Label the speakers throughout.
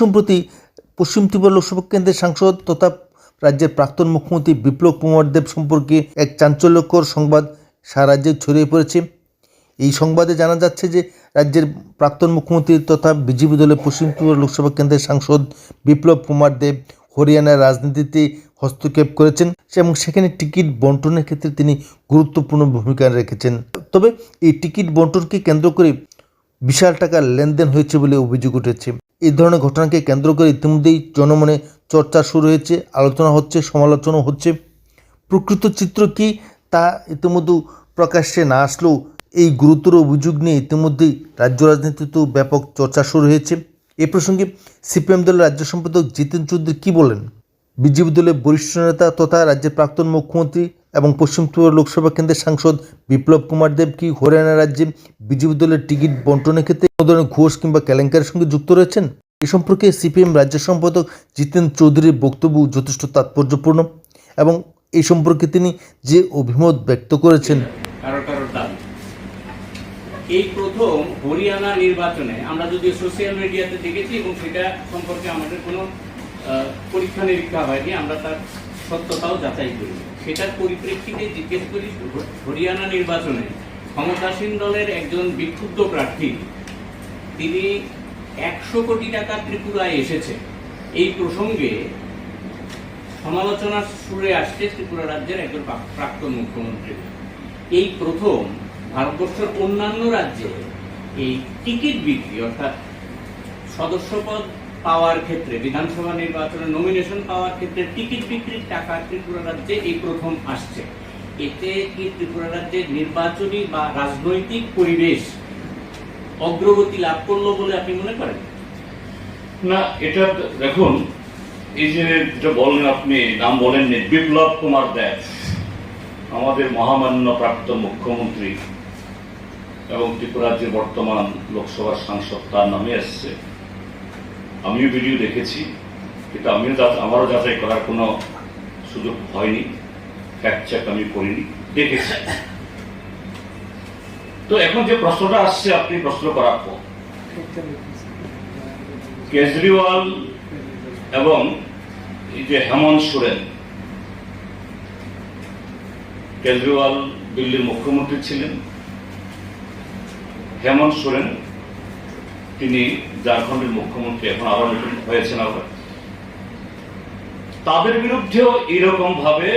Speaker 1: সম্প্রতি পশ্চিম ত্রিপুরা লোকসভা কেন্দ্রের সাংসদ তথা রাজ্যের প্রাক্তন মুখ্যমন্ত্রী বিপ্লব কুমার দেব সম্পর্কে এক চাঞ্চল্যকর সংবাদ সারা রাজ্যে ছড়িয়ে পড়েছে। এই সংবাদে জানা যাচ্ছে যে রাজ্যের প্রাক্তন মুখ্যমন্ত্রী তথা বিজেপি দলের পশ্চিম ত্রিপুরা লোকসভা কেন্দ্রের সাংসদ বিপ্লব কুমার দেব হরিয়ানার রাজনীতিতে হস্তক্ষেপ করেছেন এবং সেখানে টিকিট বন্টনের ক্ষেত্রে তিনি গুরুত্বপূর্ণ ভূমিকা রেখেছেন। তবে এই টিকিট বন্টনকে কেন্দ্র করে বিশাল টাকার লেনদেন হয়েছে বলে অভিযোগ উঠেছে। এই ধরনের ঘটনাকে কেন্দ্র করে ইতিমধ্যেই জনমনে চর্চা শুরু হয়েছে, আলোচনা হচ্ছে সমালোচনা হচ্ছে। প্রকৃত চিত্র কি তা ইতিমধ্যে প্রকাশ্যে না আসলেও এই গুরুতর অভিযোগ নিয়ে ইতিমধ্যেই রাজ্য রাজনীতিতেও ব্যাপক চর্চা শুরু হয়েছে। এ প্রসঙ্গে সিপিএম দলের রাজ্য সম্পাদক জিতেন চৌধুরী কী বলেন? বিজেপি দলের বরিষ্ঠ নেতা তথা রাজ্যের প্রাক্তন মুখ্যমন্ত্রী এবং পশ্চিম ত্রিপুরা লোকসভা কেন্দ্রের সাংসদ বিপ্লব কুমার দেব কি হরিয়ানা রাজ্যে বিজেপি দলের টিকিট বন্টনের ক্ষেত্রে কোনো ধরনের ঘোষ কিংবা কেলেঙ্কারের সঙ্গে যুক্ত রয়েছেন? এ সম্পর্কে সিপিএম রাজ্য সম্পাদক জিতেন চৌধুরীর বক্তব্য যথেষ্ট তাৎপর্যপূর্ণ এবং এই সম্পর্কে তিনি যে অভিমত ব্যক্ত করেছেন।
Speaker 2: এই প্রথম হরিয়ানা নির্বাচনে আমরা যদি সোশ্যাল মিডিয়াতে দেখেছি এবং সেটা সম্পর্কে আমাদের কোনো পরীক্ষা নিরীক্ষা হয়নি, আমরা তার সত্যতাও যাচাই করি সেটার পরিপ্রেক্ষিতে জিজ্ঞেস করি, হরিয়ানা নির্বাচনে ক্ষমতাসীন দলের একজন বিক্ষুব্ধ প্রার্থী, তিনি একশো কোটি টাকা ত্রিপুরায় এসেছে। এই প্রসঙ্গে সমালোচনার সুরে আসছে ত্রিপুরা রাজ্যের একজন প্রাক্তন মুখ্যমন্ত্রী। এই প্রথম ভারতবর্ষের অন্যান্য রাজ্যে এই টিকিট বিক্রি, অর্থাৎ সদস্যপদ পাওয়ার ক্ষেত্রে, বিধানসভা নির্বাচনে নমিনেশন পাওয়ার ক্ষেত্রে টিকিট বিক্রির টাকা ত্রিপুরা রাজ্যে এই প্রথম আসছে। এতে কি ত্রিপুরা রাজ্যের নির্বাচনী বা রাজনৈতিক পরিবেশ অগ্রগতি লাভ করল বলে আপনি মনে করেন?
Speaker 3: না, এটা দেখুন, এই যে যেটা বলেন আপনি, নাম বলেননি, বিপ্লব কুমার দেব আমাদের মহামান্য প্রাক্তন মুখ্যমন্ত্রী এবং ত্রিপুরা রাজ্যের বর্তমান লোকসভার সাংসদ, তার নামে এসছে। আমিও ভিডিও দেখেছি, কিন্তু আমিও আমারও যাচাই করার কোনো সুযোগ হয়নি। ফ্যাক্ট চেক আমি করিনি, দেখেছি। তো এখন যে প্রশ্নটা আসছে, আপনি প্রশ্ন করার পর। কেজরিওয়াল এবং এই যে হেমন্ত সোরেন, কেজরিওয়াল দিল্লির মুখ্যমন্ত্রী ছিলেন। হেমন্ত সোরেন তিনি ঝাড়খণ্ডের মুখ্যমন্ত্রী এখন আবার নতুন হয়েছেন আবার। তাদের বিরুদ্ধেও এরকম ভাবে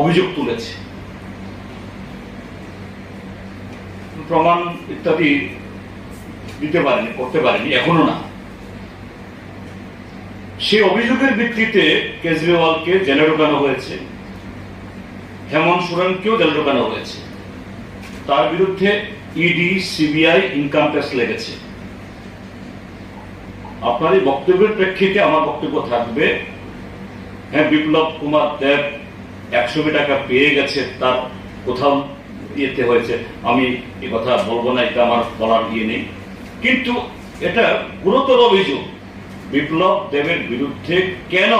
Speaker 3: অভিযোগ তুলেছে। প্রমাণ ইত্যাদি দিতে পারেনি, করতে পারেনি, এখনও না। সেই অভিযোগের ভিত্তিতে কেজরিওয়ালকে জেলে ঢোকানো হয়েছে, হেমন্ত সোরেনকেও জেলে ঢোকানো হয়েছে। তার বিরুদ্ধে ইডি সিবিআই ইনকাম ট্যাক্স লেগেছে। আপনার এই বক্তব্যের প্রেক্ষিতে আমার বক্তব্য থাকবে হ্যাঁ বিপ্লব কুমার দেব একশো টাকা পেয়ে গেছে, তার কোথাও ইয়েতে হয়েছে, আমি এ কথা বলব না, এটা আমার বলার ইয়ে নেই। কিন্তু এটা গুরুতর অভিযোগ, বিপ্লব দেবের বিরুদ্ধে কেন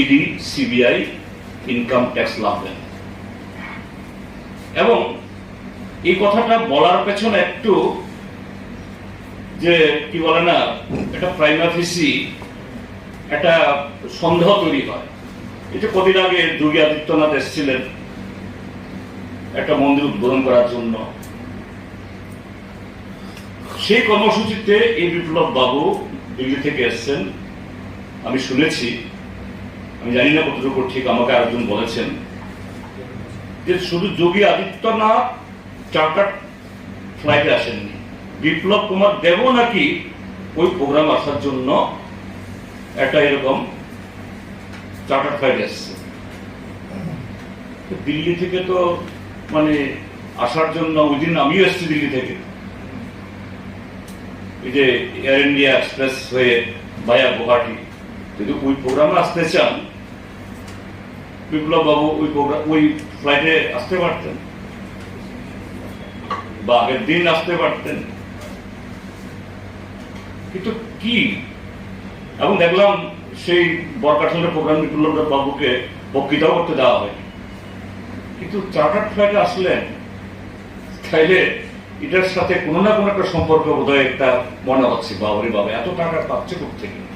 Speaker 3: ইডি সিবিআই ইনকাম ট্যাক্স লাগবেন এবং এই কথাটা বলার পেছনে একটু যে, কি বলে না এটা প্রাইমাফিসি একটা সন্দেহ তৈরি হয়। এই যে কদিন আগে যোগী আদিত্যনাথ এসেছিলেন একটা মন্দির উদ্বোধন করার জন্য। সেই কর্মসূচিতে এই বিপ্লব বাবু দিল্লি থেকে এসছেন। আমি শুনেছি, আমি জানি না কতটুকু ঠিক, আমাকে আরেকজন বলেছেন যে শুধু যোগী আদিত্যনাথ চার্টার ফ্লাইটে আসেননি। বিপ্লব কুমার দেবও নাকি ওই প্রোগ্রাম আসার জন্য একটা এরকম চার্টার ফ্লাইট এসছে। দিল্লি থেকে তো মানে আসার জন্য ওই দিন আমিও এসেছি দিল্লি থেকে। এই যে এয়ার ইন্ডিয়া এক্সপ্রেস হয়ে ভায়া গুয়াহাটি যদি ওই প্রোগ্রামে আসতে চান বিপ্লব বাবু ওই প্রোগ্রাম ওই ফ্লাইটে আসতে পারতেন। বা আগের দিন আসতে পারতেন। কিন্তু কি? এবং দেখলাম সেই বরকাঠালের প্রোগ্রাম বিপ্লব বাবুকে বক্তৃতাও করতে দেওয়া হয়নি কিন্তু চার্টার ফ্লাইটে আসলেন তাইলে এটার সাথে কোনো না কোনো একটা সম্পর্ক বোধহয় একটা মনে হচ্ছে বাবরে বাবা এত টাকা পাচ্ছে থেকে